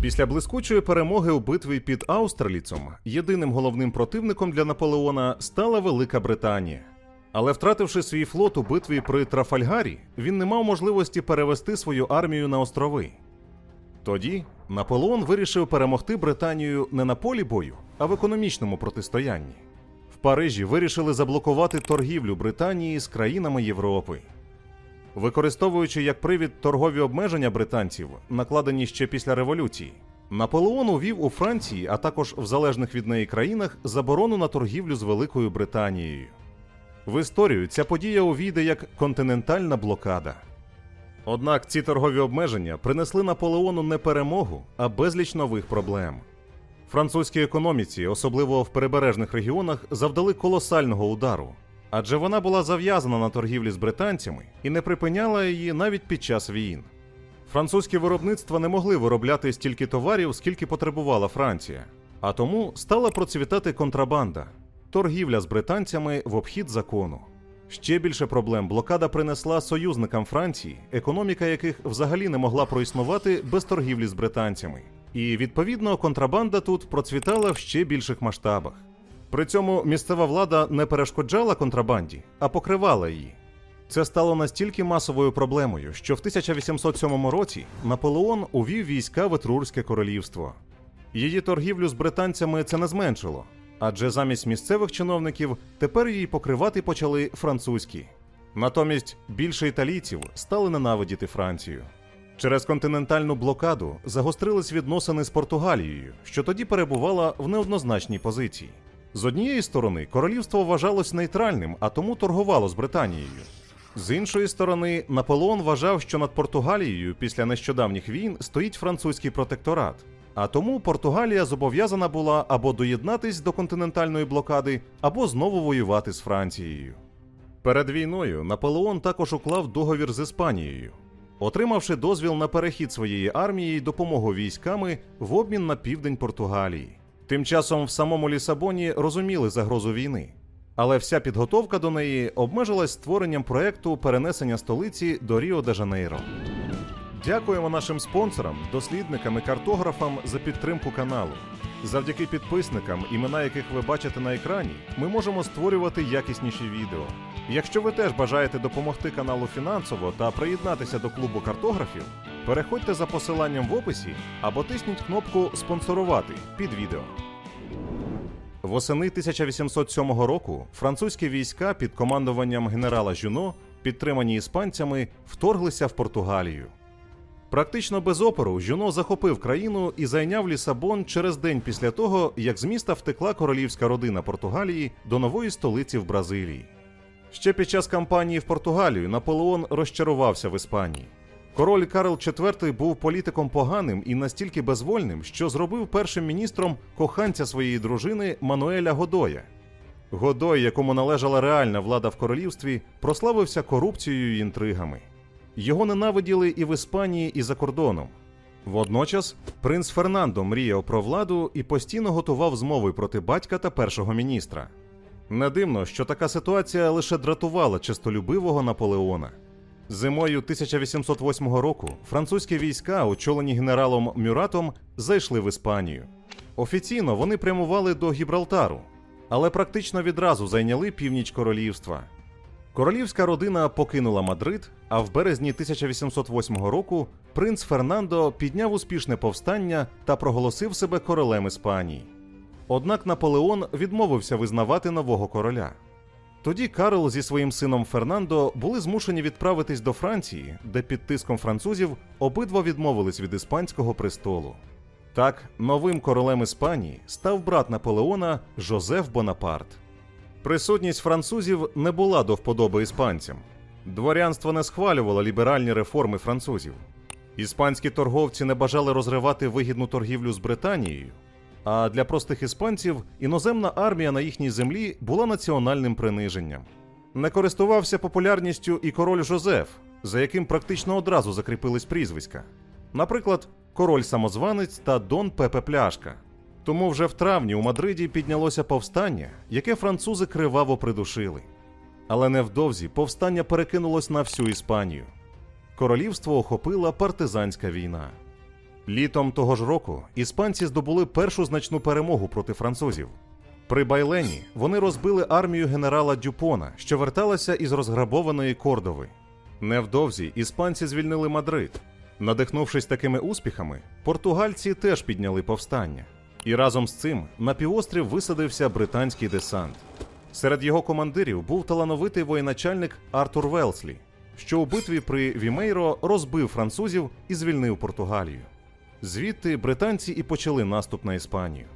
Після блискучої перемоги у битві під Аустерліцом єдиним головним противником для Наполеона стала Велика Британія. Але втративши свій флот у битві при Трафальгарі, він не мав можливості перевести свою армію на острови. Тоді Наполеон вирішив перемогти Британію не на полі бою, а в економічному протистоянні. В Парижі вирішили заблокувати торгівлю Британії з країнами Європи. Використовуючи як привід торгові обмеження британців, накладені ще після революції, Наполеон увів у Франції, а також в залежних від неї країнах, заборону на торгівлю з Великою Британією. В історію ця подія увійде як континентальна блокада. Однак ці торгові обмеження принесли Наполеону не перемогу, а безліч нових проблем. Французькій економіці, особливо в перебережних регіонах, завдали колосального удару, адже вона була зав'язана на торгівлі з британцями і не припиняла її навіть під час війн. Французькі виробництва не могли виробляти стільки товарів, скільки потребувала Франція, а тому стала процвітати контрабанда, торгівля з британцями в обхід закону. Ще більше проблем блокада принесла союзникам Франції, економіка яких взагалі не могла проіснувати без торгівлі з британцями. І відповідно контрабанда тут процвітала в ще більших масштабах. При цьому місцева влада не перешкоджала контрабанді, а покривала її. Це стало настільки масовою проблемою, що в 1807 році Наполеон увів війська в Етрурське королівство. Її торгівлю з британцями це не зменшило, адже замість місцевих чиновників тепер її покривати почали французькі. Натомість більше італійців стали ненавидіти Францію. Через континентальну блокаду загострились відносини з Португалією, що тоді перебувала в неоднозначній позиції. З однієї сторони, королівство вважалось нейтральним, а тому торгувало з Британією. З іншої сторони, Наполеон вважав, що над Португалією після нещодавніх війн стоїть французький протекторат. А тому Португалія зобов'язана була або доєднатись до континентальної блокади, або знову воювати з Францією. Перед війною Наполеон також уклав договір з Іспанією, отримавши дозвіл на перехід своєї армії й допомогу військами в обмін на південь Португалії. Тим часом в самому Лісабоні розуміли загрозу війни, але вся підготовка до неї обмежилась створенням проекту перенесення столиці до Ріо де Жанейро. Дякуємо нашим спонсорам, дослідникам і картографам за підтримку каналу. Завдяки підписникам, імена яких ви бачите на екрані, ми можемо створювати якісніші відео. Якщо ви теж бажаєте допомогти каналу фінансово та приєднатися до клубу картографів, переходьте за посиланням в описі або тисніть кнопку Спонсорувати під відео. Восени 1807 року французькі війська під командуванням генерала Жюно, підтримані іспанцями, вторглися в Португалію. Практично без опору Жюно захопив країну і зайняв Лісабон через день після того, як з міста втекла королівська родина Португалії до нової столиці в Бразилії. Ще під час кампанії в Португалію Наполеон розчарувався в Іспанії. Король Карл IV був політиком поганим і настільки безвольним, що зробив першим міністром коханця своєї дружини Мануеля Годоя. Годой, якому належала реальна влада в королівстві, прославився корупцією й інтригами. Його ненавиділи і в Іспанії, і за кордоном. Водночас принц Фернандо мріяв про владу і постійно готував змови проти батька та першого міністра. Не дивно, що така ситуація лише дратувала честолюбивого Наполеона. Зимою 1808 року французькі війська, очолені генералом Мюратом, зайшли в Іспанію. Офіційно вони прямували до Гібралтару, але практично відразу зайняли північ королівства. Королівська родина покинула Мадрид, а в березні 1808 року принц Фернандо підняв успішне повстання та проголосив себе королем Іспанії. Однак Наполеон відмовився визнавати нового короля. Тоді Карл зі своїм сином Фернандо були змушені відправитись до Франції, де під тиском французів обидва відмовились від іспанського престолу. Так, новим королем Іспанії став брат Наполеона Жозеф Бонапарт. Присутність французів не була до вподоби іспанцям. Дворянство не схвалювало ліберальні реформи французів. Іспанські торговці не бажали розривати вигідну торгівлю з Британією. А для простих іспанців іноземна армія на їхній землі була національним приниженням. Не користувався популярністю і король Жозеф, за яким практично одразу закріпились прізвиська. Наприклад, король самозванець та Дон Пепе Пляшка. Тому вже в травні у Мадриді піднялося повстання, яке французи криваво придушили. Але невдовзі повстання перекинулось на всю Іспанію. Королівство охопила партизанська війна. Літом того ж року іспанці здобули першу значну перемогу проти французів. При Байлені вони розбили армію генерала Дюпона, що верталася із розграбованої Кордови. Невдовзі іспанці звільнили Мадрид. Надихнувшись такими успіхами, португальці теж підняли повстання. І разом з цим на півострів висадився британський десант. Серед його командирів був талановитий воєначальник Артур Велслі, що у битві при Вімейро розбив французів і звільнив Португалію. Звідти британці і почали наступ на Іспанію.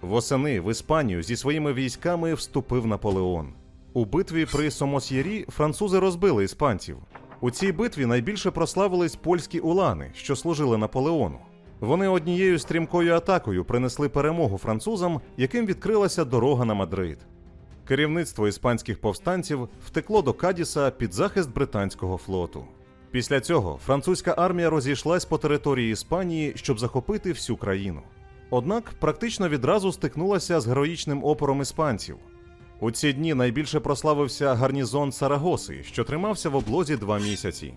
Восени в Іспанію зі своїми військами вступив Наполеон. У битві при Сомосьєрі французи розбили іспанців. У цій битві найбільше прославились польські улани, що служили Наполеону. Вони однією стрімкою атакою принесли перемогу французам, яким відкрилася дорога на Мадрид. Керівництво іспанських повстанців втекло до Кадіса під захист британського флоту. Після цього французька армія розійшлась по території Іспанії, щоб захопити всю країну. Однак практично відразу стикнулася з героїчним опором іспанців. У ці дні найбільше прославився гарнізон Сарагоси, що тримався в облозі два місяці.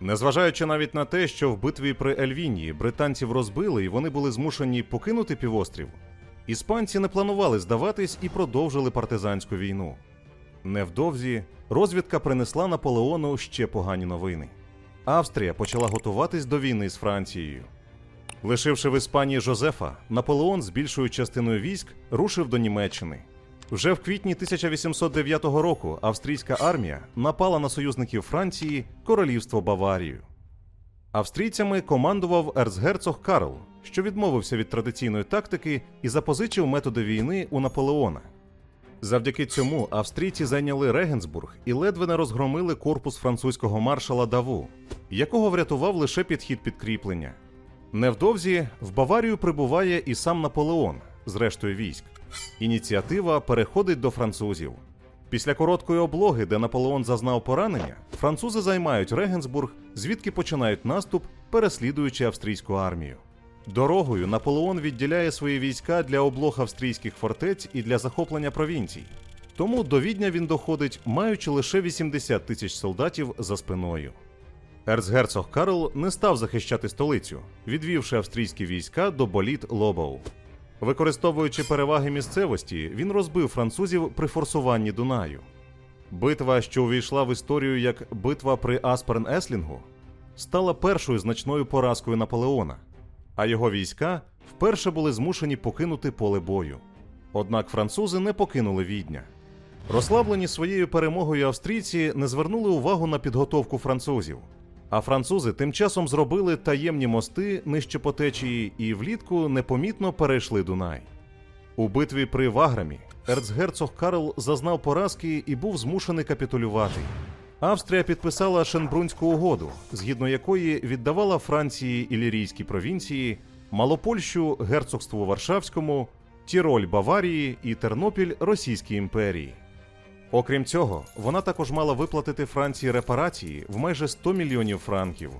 Незважаючи навіть на те, що в битві при Ельвінії британців розбили і вони були змушені покинути півострів, іспанці не планували здаватись і продовжили партизанську війну. Невдовзі розвідка принесла Наполеону ще погані новини. Австрія почала готуватись до війни з Францією. Лишивши в Іспанії Жозефа, Наполеон з більшою частиною військ рушив до Німеччини. Вже в квітні 1809 року австрійська армія напала на союзників Франції королівство Баварію. Австрійцями командував ерцгерцог Карл, що відмовився від традиційної тактики і запозичив методи війни у Наполеона. Завдяки цьому австрійці зайняли Регенсбург і ледве не розгромили корпус французького маршала Даву, якого врятував лише підхід підкріплення. Невдовзі в Баварію прибуває і сам Наполеон з рештою військ. Ініціатива переходить до французів. Після короткої облоги, де Наполеон зазнав поранення, французи займають Регенсбург, звідки починають наступ, переслідуючи австрійську армію. Дорогою Наполеон відділяє свої війська для облог австрійських фортець і для захоплення провінцій. Тому до Відня він доходить, маючи лише 80 тисяч солдатів за спиною. Ерцгерцог Карл не став захищати столицю, відвівши австрійські війська до боліт Лобоу. Використовуючи переваги місцевості, він розбив французів при форсуванні Дунаю. Битва, що увійшла в історію як битва при Асперн-Еслінгу, стала першою значною поразкою Наполеона, а його війська вперше були змушені покинути поле бою. Однак французи не покинули відня. Розслаблені своєю перемогою австрійці не звернули увагу на підготовку французів. А французи тим часом зробили таємні мости нижче по течії і влітку непомітно перейшли Дунай. У битві при Ваграмі ерцгерцог Карл зазнав поразки і був змушений капітулювати. Австрія підписала Шенбрунську угоду, згідно якої віддавала Франції ілірійські провінції, Малопольщу герцогству Варшавському, Тіроль Баварії і Тернопіль Російській імперії. Окрім цього, вона також мала виплатити Франції репарації в майже 100 мільйонів франків.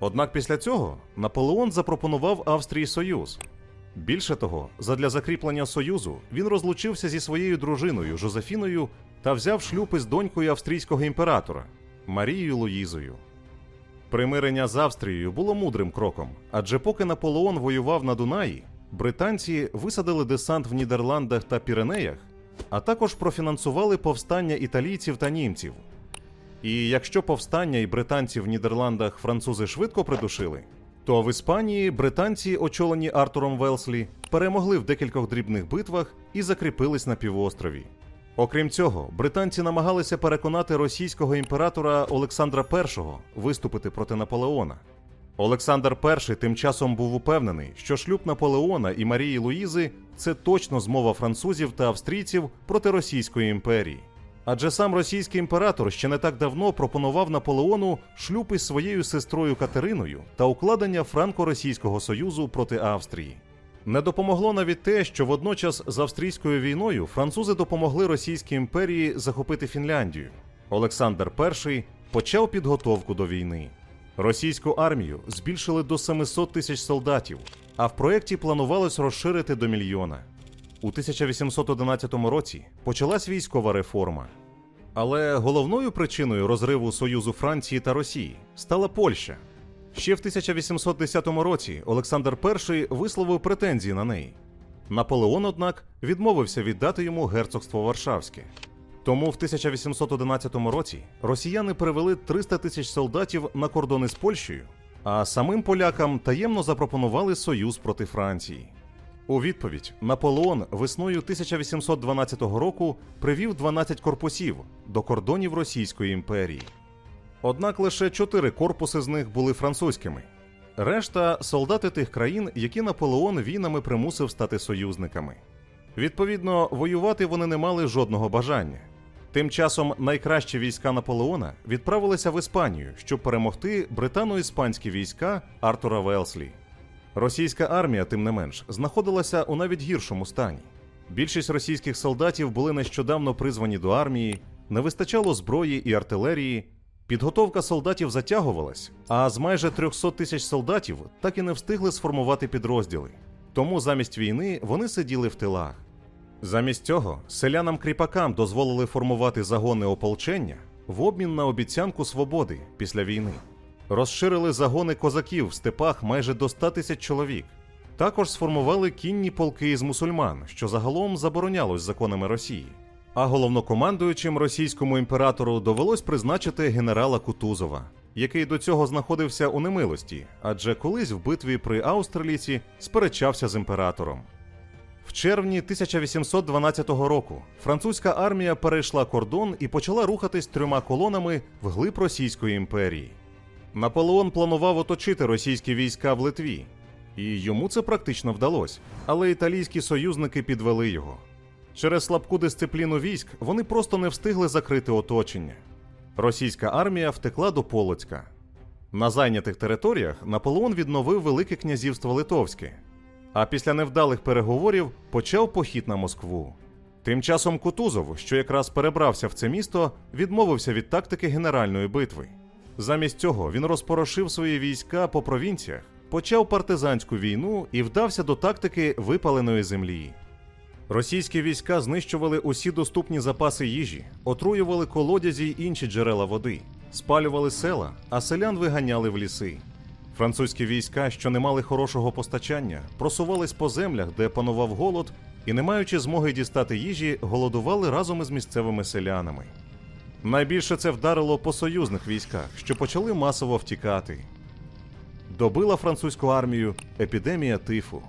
Однак після цього Наполеон запропонував Австрії союз. Більше того, задля закріплення союзу він розлучився зі своєю дружиною Жозефіною та взяв шлюб із донькою австрійського імператора Марією Луїзою. Примирення з Австрією було мудрим кроком, адже поки Наполеон воював на Дунаї, британці висадили десант в Нідерландах та Піренеях, а також профінансували повстання італійців та німців. І якщо повстання і британців в Нідерландах французи швидко придушили, то в Іспанії британці, очолені Артуром Велслі, перемогли в декількох дрібних битвах і закріпились на півострові. Окрім цього, британці намагалися переконати російського імператора Олександра І виступити проти Наполеона. Олександр І тим часом був упевнений, що шлюб Наполеона і Марії Луїзи це точно змова французів та австрійців проти Російської імперії. Адже сам російський імператор ще не так давно пропонував Наполеону шлюб із своєю сестрою Катериною та укладення Франко-Російського союзу проти Австрії. Не допомогло навіть те, що водночас з австрійською війною французи допомогли Російській імперії захопити Фінляндію. Олександр І почав підготовку до війни. Російську армію збільшили до 700 тисяч солдатів, а в проєкті планувалось розширити до мільйона. У 1811 році почалась військова реформа. Але головною причиною розриву Союзу Франції та Росії стала Польща. Ще в 1810 році Олександр І висловив претензії на неї. Наполеон, однак, відмовився віддати йому герцогство Варшавське. Тому в 1811 році росіяни перевели 300 тисяч солдатів на кордони з Польщею, а самим полякам таємно запропонували союз проти Франції. У відповідь Наполеон весною 1812 року привів 12 корпусів до кордонів Російської імперії. Однак лише чотири корпуси з них були французькими. Решта солдати тих країн, які Наполеон війнами примусив стати союзниками. Відповідно, воювати вони не мали жодного бажання. Тим часом найкращі війська Наполеона відправилися в Іспанію, щоб перемогти британо-іспанські війська Артура Велслі. Російська армія, тим не менш, знаходилася у навіть гіршому стані. Більшість російських солдатів були нещодавно призвані до армії, не вистачало зброї і артилерії. Підготовка солдатів затягувалась, а з майже 300 тисяч солдатів так і не встигли сформувати підрозділи. Тому замість війни вони сиділи в тилах. Замість цього селянам-кріпакам дозволили формувати загони ополчення в обмін на обіцянку свободи після війни. Розширили загони козаків в степах майже до 100 тисяч чоловік. Також сформували кінні полки із мусульман, що загалом заборонялось законами Росії. А головнокомандуючим російському імператору довелось призначити генерала Кутузова, який до цього знаходився у немилості, адже колись в битві при Аустерліці сперечався з імператором. В червні 1812 року французька армія перейшла кордон і почала рухатись трьома колонами вглиб Російської імперії. Наполеон планував оточити російські війська в Литві, і йому це практично вдалося, але італійські союзники підвели його. Через слабку дисципліну військ вони просто не встигли закрити оточення. Російська армія втекла до Полоцька. На зайнятих територіях Наполеон відновив Велике князівство Литовське, а після невдалих переговорів почав похід на Москву. Тим часом Кутузов, що якраз перебрався в це місто, відмовився від тактики генеральної битви. Замість цього він розпорошив свої війська по провінціях, почав партизанську війну і вдався до тактики випаленої землі. Російські війська знищували усі доступні запаси їжі, отруювали колодязі й інші джерела води, спалювали села, а селян виганяли в ліси. Французькі війська, що не мали хорошого постачання, просувались по землях, де панував голод, і, не маючи змоги дістати їжі, голодували разом із місцевими селянами. Найбільше це вдарило по союзних військах, що почали масово втікати. Добила французьку армію епідемія тифу.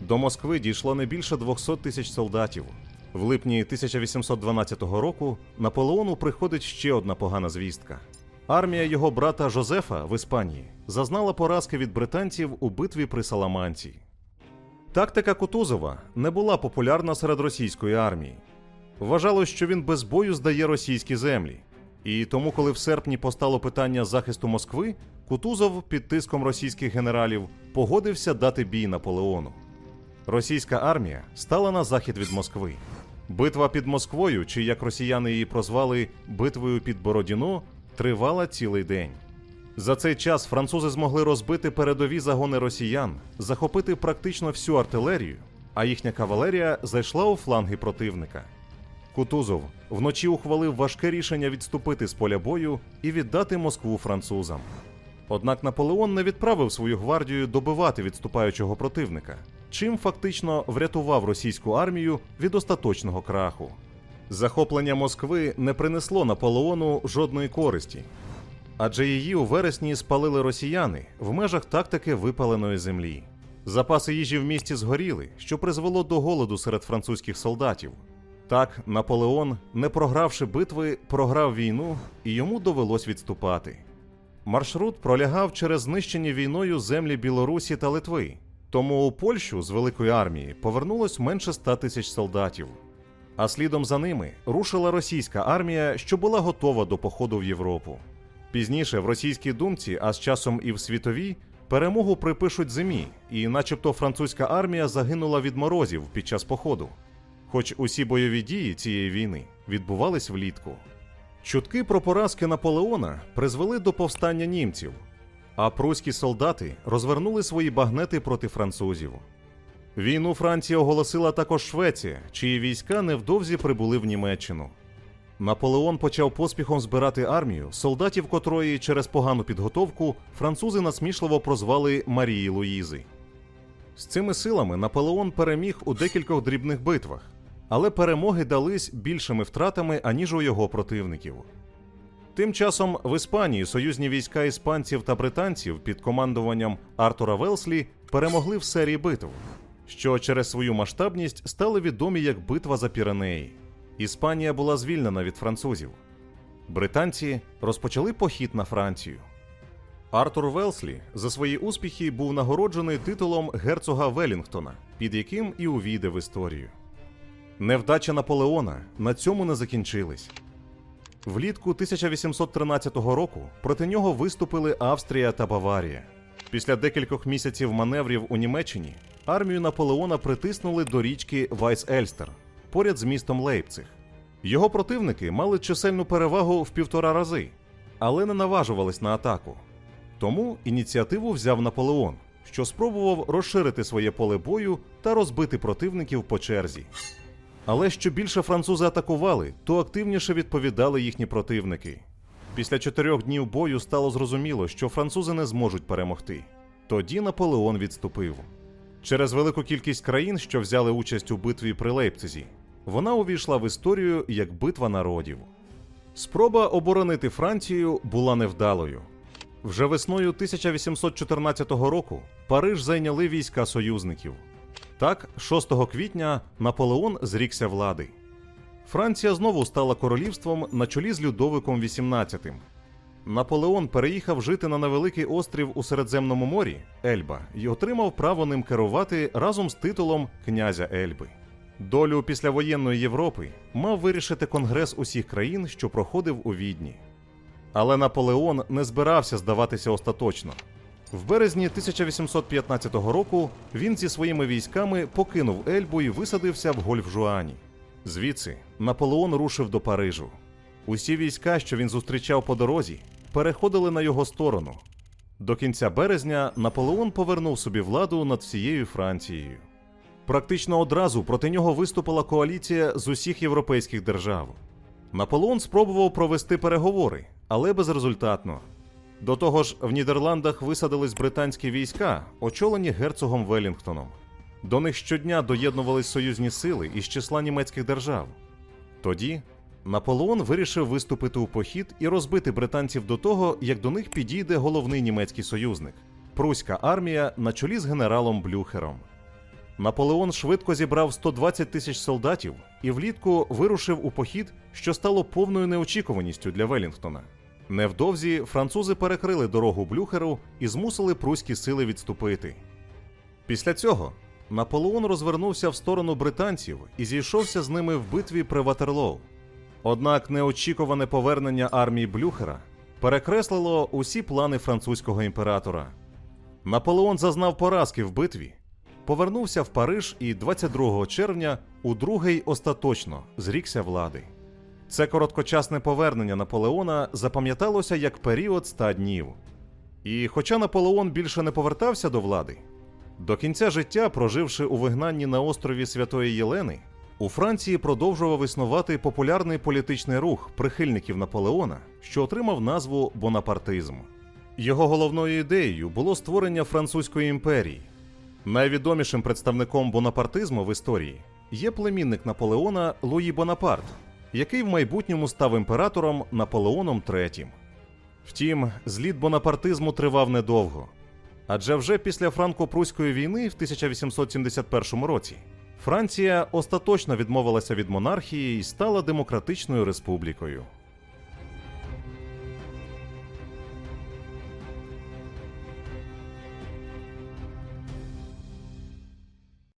До Москви дійшло не більше 200 тисяч солдатів. В липні 1812 року Наполеону приходить ще одна погана звістка. Армія його брата Жозефа в Іспанії зазнала поразки від британців у битві при Саламанці. Тактика Кутузова не була популярна серед російської армії. Вважалось, що він без бою здає російські землі. І тому, коли в серпні постало питання захисту Москви, Кутузов під тиском російських генералів погодився дати бій Наполеону. Російська армія стала на захід від Москви. Битва під Москвою, чи як росіяни її прозвали битвою під Бородіно, тривала цілий день. За цей час французи змогли розбити передові загони росіян, захопити практично всю артилерію, а їхня кавалерія зайшла у фланги противника. Кутузов вночі ухвалив важке рішення відступити з поля бою і віддати Москву французам. Однак Наполеон не відправив свою гвардію добивати відступаючого противника, чим фактично врятував російську армію від остаточного краху. Захоплення Москви не принесло Наполеону жодної користі, адже її у вересні спалили росіяни в межах тактики випаленої землі. Запаси їжі в місті згоріли, що призвело до голоду серед французьких солдатів. Так, Наполеон, не програвши битви, програв війну, і йому довелось відступати. Маршрут пролягав через знищені війною землі Білорусі та Литви, тому у Польщу з великої армії повернулось менше ста тисяч солдатів. А слідом за ними рушила російська армія, що була готова до походу в Європу. Пізніше в російській думці, а з часом і в світовій, перемогу припишуть зимі, і, начебто, французька армія загинула від морозів під час походу. Хоч усі бойові дії цієї війни відбувались влітку. Чутки про поразки Наполеона призвели до повстання німців, а пруські солдати розвернули свої багнети проти французів. Війну Франції оголосила також Швеція, чиї війська невдовзі прибули в Німеччину. Наполеон почав поспіхом збирати армію, солдатів котрої через погану підготовку французи насмішливо прозвали Марії Луїзи. З цими силами Наполеон переміг у декількох дрібних битвах, але перемоги дались більшими втратами, аніж у його противників. Тим часом в Іспанії союзні війська іспанців та британців під командуванням Артура Велслі перемогли в серії битв, що через свою масштабність стали відомі як Битва за Піренеї. Іспанія була звільнена від французів. Британці розпочали похід на Францію. Артур Велслі за свої успіхи був нагороджений титулом герцога Велінгтона, під яким і увійде в історію. Невдача Наполеона на цьому не закінчились. Влітку 1813 року проти нього виступили Австрія та Баварія. Після декількох місяців маневрів у Німеччині армію Наполеона притиснули до річки Вайс-Ельстер поряд з містом Лейпциг. Його противники мали чисельну перевагу в півтора рази, але не наважувались на атаку. Тому ініціативу взяв Наполеон, що спробував розширити своє поле бою та розбити противників по черзі. Але що більше французи атакували, то активніше відповідали їхні противники. Після чотирьох днів бою стало зрозуміло, що французи не зможуть перемогти. Тоді Наполеон відступив. Через велику кількість країн, що взяли участь у битві при Лейпцизі, вона увійшла в історію як битва народів. Спроба оборонити Францію була невдалою. Вже весною 1814 року Париж зайняли війська союзників. Так, 6 квітня Наполеон зрікся влади. Франція знову стала королівством на чолі з Людовиком XVIII. Наполеон переїхав жити на невеликий острів у Середземному морі Ельба і отримав право ним керувати разом з титулом князя Ельби. Долю післявоєнної Європи мав вирішити конгрес усіх країн, що проходив у відні. Але Наполеон не збирався здаватися остаточно. В березні 1815 року він зі своїми військами покинув Ельбу і висадився в Гольфжуані. Звідси Наполеон рушив до Парижу. Усі війська, що він зустрічав по дорозі, переходили на його сторону. До кінця березня Наполеон повернув собі владу над всією Францією. Практично одразу проти нього виступила коаліція з усіх європейських держав. Наполеон спробував провести переговори, але безрезультатно. До того ж, в Нідерландах висадились британські війська, очолені герцогом Велінгтоном. До них щодня доєднувались союзні сили із числа німецьких держав. Тоді Наполеон вирішив виступити у похід і розбити британців до того, як до них підійде головний німецький союзник Пруська армія на чолі з генералом Блюхером. Наполеон швидко зібрав 120 тисяч солдатів і влітку вирушив у похід, що стало повною неочікуваністю для Велінгтона. Невдовзі французи перекрили дорогу Блюхеру і змусили пруські сили відступити. Після цього Наполеон розвернувся в сторону британців і зійшовся з ними в битві при Ватерлоу. Однак неочікуване повернення армії Блюхера перекреслило усі плани французького імператора. Наполеон зазнав поразки в битві, повернувся в Париж і 22 червня у другий остаточно зрікся влади. Це короткочасне повернення Наполеона запам'яталося як період ста днів. І хоча Наполеон більше не повертався до влади, до кінця життя, проживши у вигнанні на острові Святої Єлени, у Франції продовжував існувати популярний політичний рух прихильників Наполеона, що отримав назву Бонапартизм. Його головною ідеєю було створення французької імперії. Найвідомішим представником бонапартизму в історії є племінник Наполеона Луї Бонапарт, який в майбутньому став імператором Наполеоном III. Втім, зліт бонапартизму тривав недовго. Адже вже після франко-пруської війни в 1871 році Франція остаточно відмовилася від монархії і стала демократичною республікою.